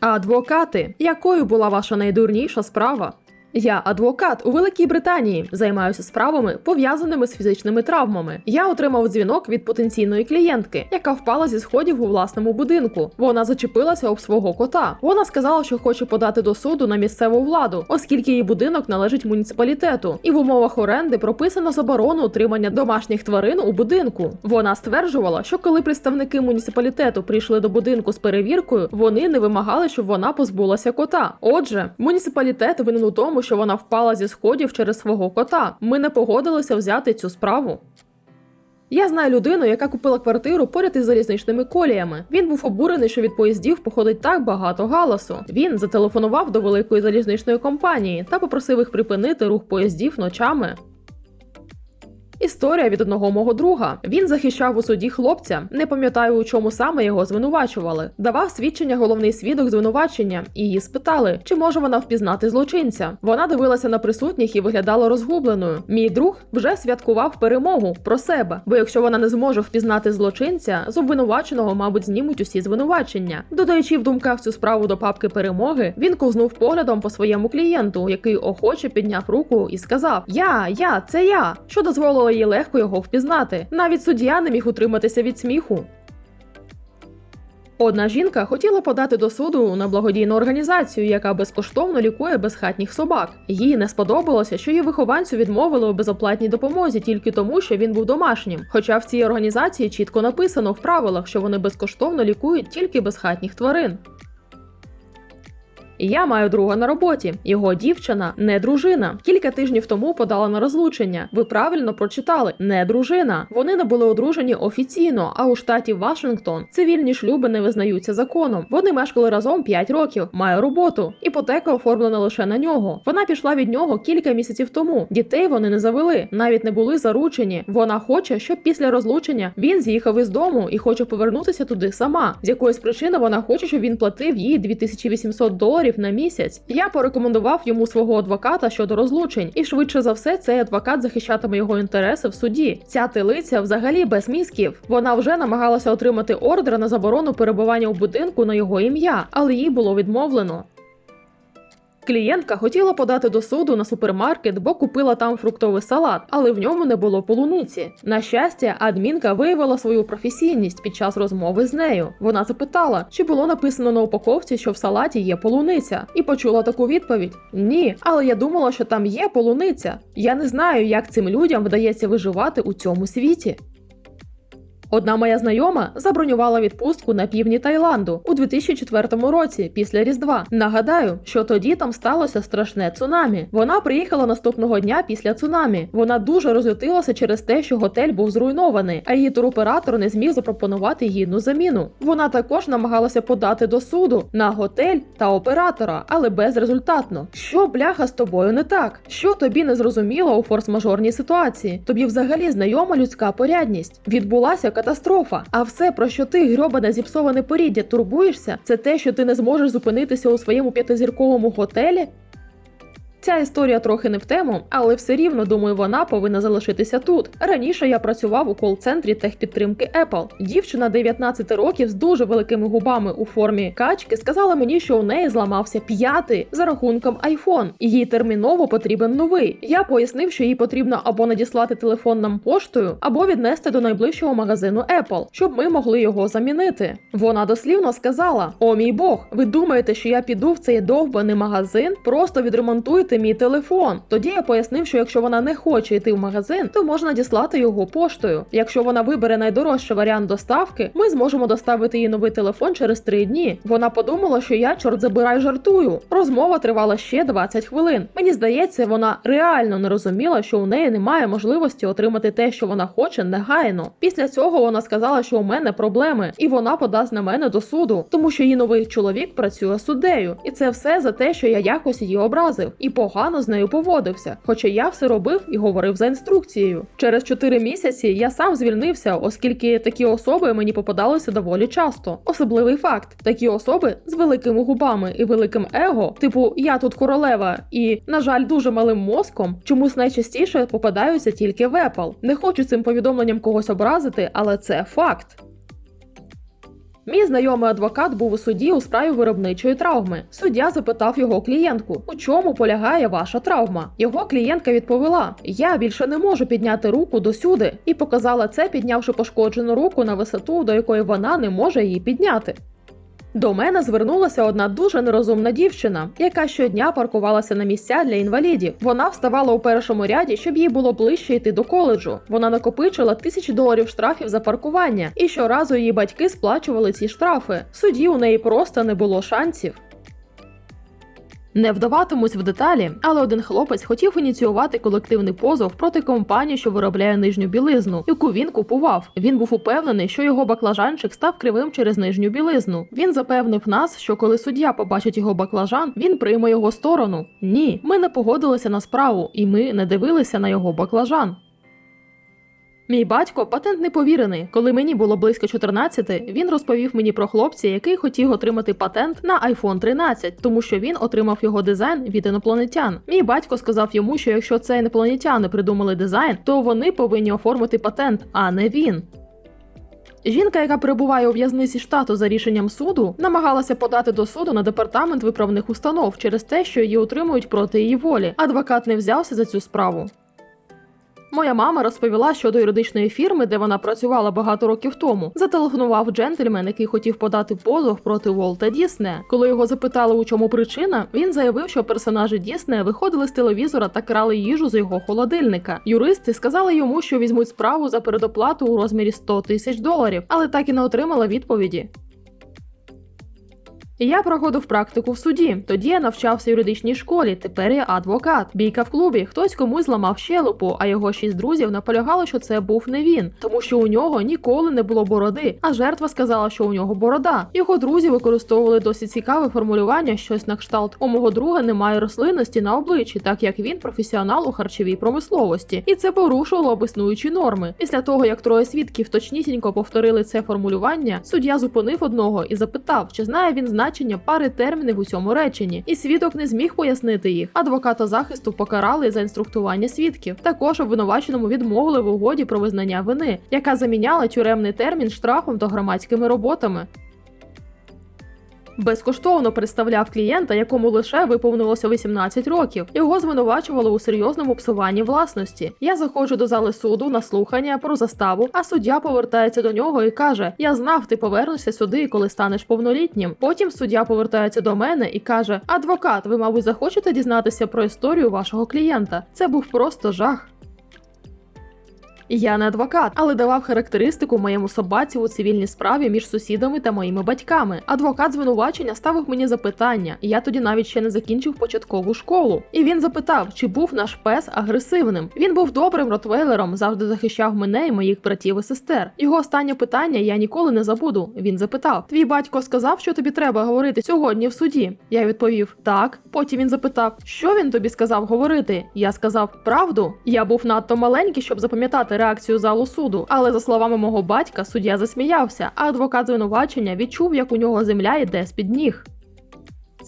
Адвокати, якою була ваша найдурніша справа? Я адвокат у Великій Британії, займаюся справами, пов'язаними з фізичними травмами. Я отримав дзвінок від потенційної клієнтки, яка впала зі сходів у власному будинку. Вона зачепилася об свого кота. Вона сказала, що хоче подати до суду на місцеву владу, оскільки її будинок належить муніципалітету, і в умовах оренди прописано заборону утримання домашніх тварин у будинку. Вона стверджувала, що коли представники муніципалітету прийшли до будинку з перевіркою, вони не вимагали, щоб вона позбулася кота. Отже, муніципалітет винен у тому, що вона впала зі сходів через свого кота. Ми не погодилися взяти цю справу. Я знаю людину, яка купила квартиру поряд із залізничними коліями. Він був обурений, що від поїздів походить так багато галасу. Він зателефонував до великої залізничної компанії та попросив їх припинити рух поїздів ночами. Історія від одного мого друга. Він захищав у суді хлопця. Не пам'ятаю, у чому саме його звинувачували. Давав свідчення головний свідок звинувачення, і її спитали, чи може вона впізнати злочинця. Вона дивилася на присутніх і виглядала розгубленою. Мій друг вже святкував перемогу про себе, бо якщо вона не зможе впізнати злочинця, з обвинуваченого, мабуть, знімуть усі звинувачення. Додаючи в думках цю справу до папки перемоги, він ковзнув поглядом по своєму клієнту, який охоче підняв руку і сказав: Я, я, це я, що дозволило їй легко його впізнати. Навіть суддя не міг утриматися від сміху. Одна жінка хотіла подати до суду на благодійну організацію, яка безкоштовно лікує безхатніх собак. Їй не сподобалося, що її вихованцю відмовили у безоплатній допомозі тільки тому, що він був домашнім. Хоча в цій організації чітко написано в правилах, що вони безкоштовно лікують тільки безхатніх тварин. Я маю друга на роботі. Його дівчина не дружина. Кілька тижнів тому подала на розлучення. Ви правильно прочитали не дружина. Вони не були одружені офіційно, а у штаті Вашингтон цивільні шлюби не визнаються законом. Вони мешкали разом 5 років. Має роботу. Іпотека оформлена лише на нього. Вона пішла від нього кілька місяців тому. Дітей вони не завели, навіть не були заручені. Вона хоче, щоб після розлучення він з'їхав із дому і хоче повернутися туди сама. З якоїсь причини вона хоче, щоб він платив їй 2800 доларів на місяць. Я порекомендував йому свого адвоката щодо розлучень, і швидше за все цей адвокат захищатиме його інтереси в суді. Ця тилиця взагалі без мізків. Вона вже намагалася отримати ордер на заборону перебування у будинку на його ім'я, але їй було відмовлено. Клієнтка хотіла подати до суду на супермаркет, бо купила там фруктовий салат, але в ньому не було полуниці. На щастя, адмінка виявила свою професійність під час розмови з нею. Вона запитала, чи було написано на упаковці, що в салаті є полуниця, і почула таку відповідь: Ні, але я думала, що там є полуниця. Я не знаю, як цим людям вдається виживати у цьому світі. Одна моя знайома забронювала відпустку на півдні Таїланду у 2004 році після Різдва. Нагадаю, що тоді там сталося страшне цунамі. Вона приїхала наступного дня після цунамі. Вона дуже розлютилася через те, що готель був зруйнований, а її туроператор не зміг запропонувати гідну заміну. Вона також намагалася подати до суду на готель та оператора, але безрезультатно. Що бляха з тобою не так? Що тобі не зрозуміло у форс-мажорній ситуації? Тобі взагалі знайома людська порядність. Відбулася катастрофа. А все, про що ти, грьобане зіпсоване поріддя, турбуєшся, це те, що ти не зможеш зупинитися у своєму п'ятизірковому готелі. Ця історія трохи не в тему, але все рівно думаю, вона повинна залишитися тут. Раніше я працював у кол-центрі техпідтримки Apple. Дівчина 19 років з дуже великими губами у формі качки сказала мені, що у неї зламався п'ятий за рахунком iPhone, їй терміново потрібен новий. Я пояснив, що їй потрібно або надіслати телефон нам поштою, або віднести до найближчого магазину Apple, щоб ми могли його замінити. Вона дослівно сказала: О мій Бог, ви думаєте, що я піду в цей довбаний магазин? Просто відремонтуйте мій телефон. Тоді я пояснив, що якщо вона не хоче йти в магазин, то можна надіслати його поштою. Якщо вона вибере найдорожчий варіант доставки, ми зможемо доставити їй новий телефон через три дні. Вона подумала, що я чорт забирай жартую. Розмова тривала ще 20 хвилин. Мені здається, вона реально не розуміла, що у неї немає можливості отримати те, що вона хоче, негайно. Після цього вона сказала, що у мене проблеми, і вона подасть на мене до суду, тому що її новий чоловік працює суддею, і це все за те, що я якось її образив і погано з нею поводився. Хоча я все робив і говорив за інструкцією. Через 4 місяці я сам звільнився, оскільки такі особи мені попадалися доволі часто. Особливий факт: такі особи з великими губами і великим его, типу я тут королева, і, на жаль, дуже малим мозком, чомусь найчастіше попадаються тільки в Apple. Не хочу цим повідомленням когось образити, але це факт. Мій знайомий адвокат був у суді у справі виробничої травми. Суддя запитав його клієнтку, у чому полягає ваша травма. Його клієнтка відповіла: Я більше не можу підняти руку досюди, і показала це, піднявши пошкоджену руку на висоту, до якої вона не може її підняти. До мене звернулася одна дуже нерозумна дівчина, яка щодня паркувалася на місця для інвалідів. Вона вставала у першому ряді, щоб їй було ближче йти до коледжу. Вона накопичила тисячі доларів штрафів за паркування, і щоразу її батьки сплачували ці штрафи. Судді у неї просто не було шансів. Не вдаватимусь в деталі, але один хлопець хотів ініціювати колективний позов проти компанії, що виробляє нижню білизну, яку він купував. Він був упевнений, що його баклажанчик став кривим через нижню білизну. Він запевнив нас, що коли суддя побачить його баклажан, він прийме його сторону. Ні, ми не погодилися на справу, і ми не дивилися на його баклажан. Мій батько патент не повірений. Коли мені було близько 14, він розповів мені про хлопця, який хотів отримати патент на iPhone 13, тому що він отримав його дизайн від інопланетян. Мій батько сказав йому, що якщо це інопланетяни придумали дизайн, то вони повинні оформити патент, а не він. Жінка, яка перебуває у в'язниці штату за рішенням суду, намагалася подати до суду на департамент виправних установ через те, що її утримують проти її волі. Адвокат не взявся за цю справу. Моя мама розповіла, що до юридичної фірми, де вона працювала багато років тому, зателефонував джентльмен, який хотів подати позов проти Волта Дісне. Коли його запитали, у чому причина, він заявив, що персонажі Дісне виходили з телевізора та крали їжу з його холодильника. Юристи сказали йому, що візьмуть справу за передоплату у розмірі 100 тисяч доларів, але так і не отримала відповіді. Я проходив практику в суді. Тоді я навчався в юридичній школі. Тепер я адвокат. Бійка в клубі. Хтось комусь зламав щелепу, а його шість друзів наполягали, що це був не він, тому що у нього ніколи не було бороди. А жертва сказала, що у нього борода. Його друзі використовували досить цікаве формулювання, щось на кшталт. У мого друга немає рослинності на обличчі, так як він професіонал у харчовій промисловості, і це порушувало існуючі норми. Після того як троє свідків точнісінько повторили це формулювання, суддя зупинив одного і запитав, чи знає він значення пари термінів у цьому реченні, і свідок не зміг пояснити їх. Адвоката захисту покарали за інструктування свідків. Також обвинуваченому відмовили в угоді про визнання вини, яка заміняла тюремний термін штрафом та громадськими роботами. Безкоштовно представляв клієнта, якому лише виповнилося 18 років. Його звинувачували у серйозному псуванні власності. Я заходжу до зали суду на слухання про заставу, а суддя повертається до нього і каже: Я знав, ти повернешся сюди, коли станеш повнолітнім. Потім суддя повертається до мене і каже: Адвокат, ви, мабуть, захочете дізнатися про історію вашого клієнта. Це був просто жах. Я не адвокат, але давав характеристику моєму собаці у цивільній справі між сусідами та моїми батьками. Адвокат звинувачення ставив мені запитання, я тоді навіть ще не закінчив початкову школу. І він запитав, чи був наш пес агресивним. Він був добрим ротвейлером, завжди захищав мене і моїх братів і сестер. Його останнє питання я ніколи не забуду. Він запитав: Твій батько сказав, що тобі треба говорити сьогодні в суді. Я відповів так. Потім він запитав, що він тобі сказав говорити. Я сказав правду. Я був надто маленький, щоб запам'ятати реакцію залу суду. Але за словами мого батька, суддя засміявся, а адвокат звинувачення відчув, як у нього земля йде з під ніг.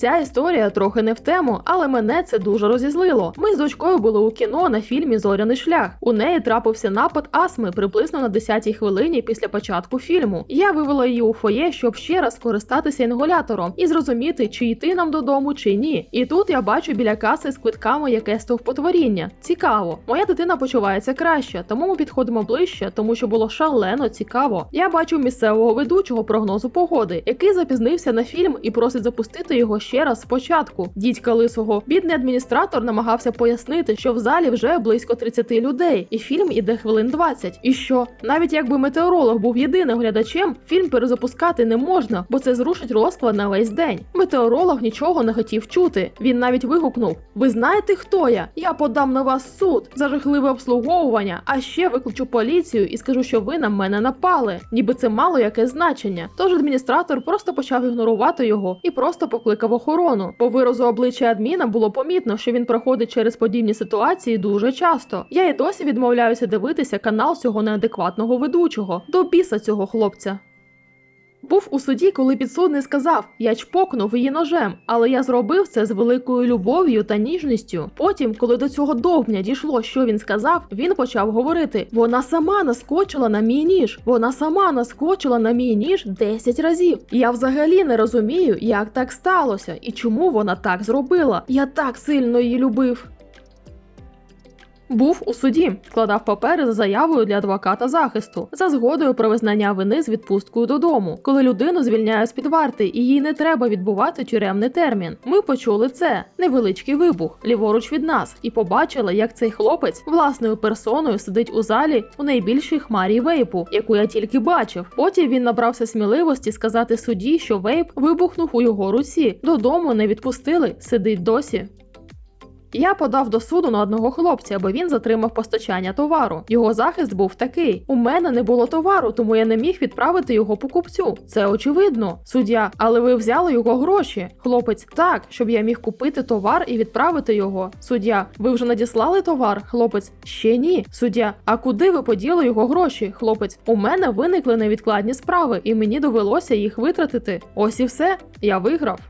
Ця історія трохи не в тему, але мене це дуже розізлило. Ми з дочкою були у кіно на фільмі Зоряний шлях. У неї трапився напад астми приблизно на 10-й хвилині після початку фільму. Я вивела її у фоє, щоб ще раз скористатися інгалятором і зрозуміти, чи йти нам додому, чи ні. І тут я бачу біля каси з квитками якесь стовпотворіння. Цікаво. Моя дитина почувається краще, тому ми підходимо ближче, тому що було шалено цікаво. Я бачу місцевого ведучого прогнозу погоди, який запізнився на фільм і просить запустити його ще раз спочатку. Дідька лисого. Бідний адміністратор намагався пояснити, що в залі вже близько 30 людей, і фільм іде хвилин 20. І що навіть якби метеоролог був єдиним глядачем, фільм перезапускати не можна, бо це зрушить розклад на весь день. Метеоролог нічого не хотів чути. Він навіть вигукнув: Ви знаєте, хто я? Я подам на вас суд за жахливе обслуговування, а ще викличу поліцію і скажу, що ви на мене напали. Ніби це мало яке значення. Тож адміністратор просто почав ігнорувати його і просто покликав охорону. По виразу обличчя адміна було помітно, що він проходить через подібні ситуації дуже часто. Я і досі відмовляюся дивитися канал цього неадекватного ведучого. До біса цього хлопця. Був у суді, коли підсудний сказав: Я чпокнув її ножем, але я зробив це з великою любов'ю та ніжністю. Потім, коли до цього довбня дійшло, що він сказав, він почав говорити: вона сама наскочила на мій ніж. Вона сама наскочила на мій ніж 10 разів. Я взагалі не розумію, як так сталося і чому вона так зробила. Я так сильно її любив. Був у суді, складав папери за заявою для адвоката захисту за згодою про визнання вини з відпусткою додому, коли людину звільняє з під варти і їй не треба відбувати тюремний термін. Ми почули це невеличкий вибух ліворуч від нас, і побачили, як цей хлопець власною персоною сидить у залі у найбільшій хмарі вейпу, яку я тільки бачив. Потім він набрався сміливості сказати судді, що вейп вибухнув у його руці. Додому не відпустили, сидить досі. Я подав до суду на одного хлопця, аби він затримав постачання товару. Його захист був такий: у мене не було товару, тому я не міг відправити його покупцю. Це очевидно. Суддя, але ви взяли його гроші. Хлопець, так, щоб я міг купити товар і відправити його. Суддя, ви вже надіслали товар? Хлопець, ще ні. Суддя, а куди ви поділи його гроші? Хлопець, у мене виникли невідкладні справи, і мені довелося їх витратити. Ось і все. Я виграв.